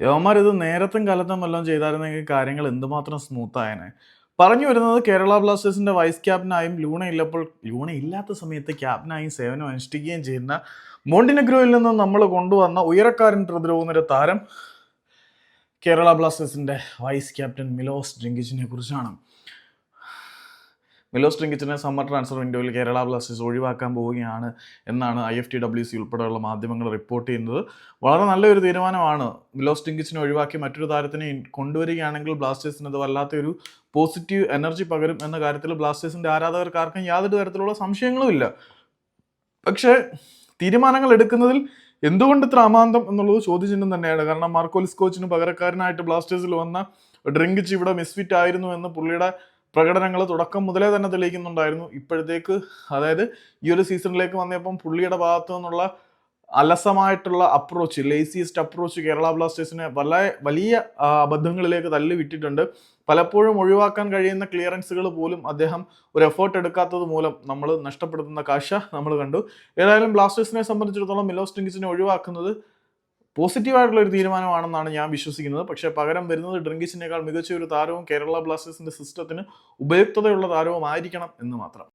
യവന്മാർ ഇത് നേരത്തും കാലത്തും വല്ലതും ചെയ്തായിരുന്നെങ്കിൽ കാര്യങ്ങൾ എന്തുമാത്രം സ്മൂത്ത് ആയനെ. പറഞ്ഞു വരുന്നത് കേരള ബ്ലാസ്റ്റേഴ്സിന്റെ വൈസ് ക്യാപ്റ്റനായും ലൂണ ഇല്ലപ്പോൾ ലൂണ ഇല്ലാത്ത സമയത്ത് ക്യാപ്റ്റനായും സേവനം അനുഷ്ഠിക്കുകയും ചെയ്യുന്ന മോണ്ടിനഗ്രോയിൽ നിന്ന് നമ്മൾ കൊണ്ടുവന്ന ഉയരക്കാരൻ പ്രതിരോധ താരം കേരള ബ്ലാസ്റ്റേഴ്സിന്റെ വൈസ് ക്യാപ്റ്റൻ മിലോസ് ഡ്രിങ്കിച്ചിനെ കുറിച്ചാണ്. മിലോസ് ഡ്രിങ്കിച്ചിനെ സമ്മർ ട്രാൻസ്ഫർ വിൻഡോയിൽ കേരള ബ്ലാസ്റ്റേഴ്സ് ഒഴിവാക്കാൻ പോവുകയാണ് എന്നാണ് I F T W C ഉൾപ്പെടെയുള്ള മാധ്യമങ്ങൾ റിപ്പോർട്ട് ചെയ്യുന്നത്. വളരെ നല്ലൊരു തീരുമാനമാണ് മിലോസ് ഡ്രിങ്കിച്ചിനെ ഒഴിവാക്കി മറ്റൊരു താരത്തിനെ കൊണ്ടുവരികയാണെങ്കിൽ ബ്ലാസ്റ്റേഴ്സിന് അത് വല്ലാത്തൊരു പോസിറ്റീവ് എനർജി പകരും എന്ന കാര്യത്തിൽ ബ്ലാസ്റ്റേഴ്സിന്റെ ആരാധകർക്ക് ആർക്കും യാതൊരു തരത്തിലുള്ള സംശയങ്ങളുമില്ല പക്ഷേ തീരുമാനങ്ങൾ എടുക്കുന്നതിൽ എന്തുകൊണ്ട് ഇത്ര അമാന്തം എന്നുള്ളത് ചോദ്യചിഹ്നം തന്നെയാണ്. കാരണം മാർക്കോലിസ് കോച്ചിന് പകരക്കാരനായിട്ട് ബ്ലാസ്റ്റേഴ്സിൽ വന്ന ഡ്രിങ്കിച്ച് ഇവിടെ മിസ്ഫിറ്റ് ആയിരുന്നു എന്ന് പുള്ളിയുടെ പ്രകടനങ്ങൾ തുടക്കം മുതലേ തന്നെ തെളിയിക്കുന്നുണ്ടായിരുന്നു. ഇപ്പോഴത്തേക്ക് അതായത് ഈ ഒരു സീസണിലേക്ക് വന്നപ്പം പുള്ളിയുടെ ഭാഗത്തു നിന്നുള്ള അലസമായിട്ടുള്ള അപ്രോച്ച് ലേസിയസ്റ്റ് അപ്രോച്ച് കേരള ബ്ലാസ്റ്റേഴ്സിനെ വല്ല വലിയ അബദ്ധങ്ങളിലേക്ക് തള്ളി വിട്ടിട്ടുണ്ട്. പലപ്പോഴും ഒഴിവാക്കാൻ കഴിയുന്ന ക്ലിയറൻസുകൾ പോലും അദ്ദേഹം ഒരു എഫേർട്ട് എടുക്കാത്തത് മൂലം നമ്മൾ നഷ്ടപ്പെടുത്തുന്ന കാഴ്ച നമ്മൾ കണ്ടു. ഏതായാലും ബ്ലാസ്റ്റേഴ്സിനെ സംബന്ധിച്ചിടത്തോളം മിലോസ് ഒഴിവാക്കുന്നത് പോസിറ്റീവായിട്ടുള്ള ഒരു തീരുമാനമാണെന്നാണ് ഞാൻ വിശ്വസിക്കുന്നത്. പക്ഷേ പകരം വരുന്നത് ഡ്രിങ്കിച്ചിനേക്കാൾ മികച്ച ഒരു താരവും കേരള ബ്ലാസ്റ്റേഴ്സിന്റെ സിസ്റ്റത്തിന് ഉപയുക്തതയുള്ള താരവും ആയിരിക്കണം എന്ന് മാത്രം.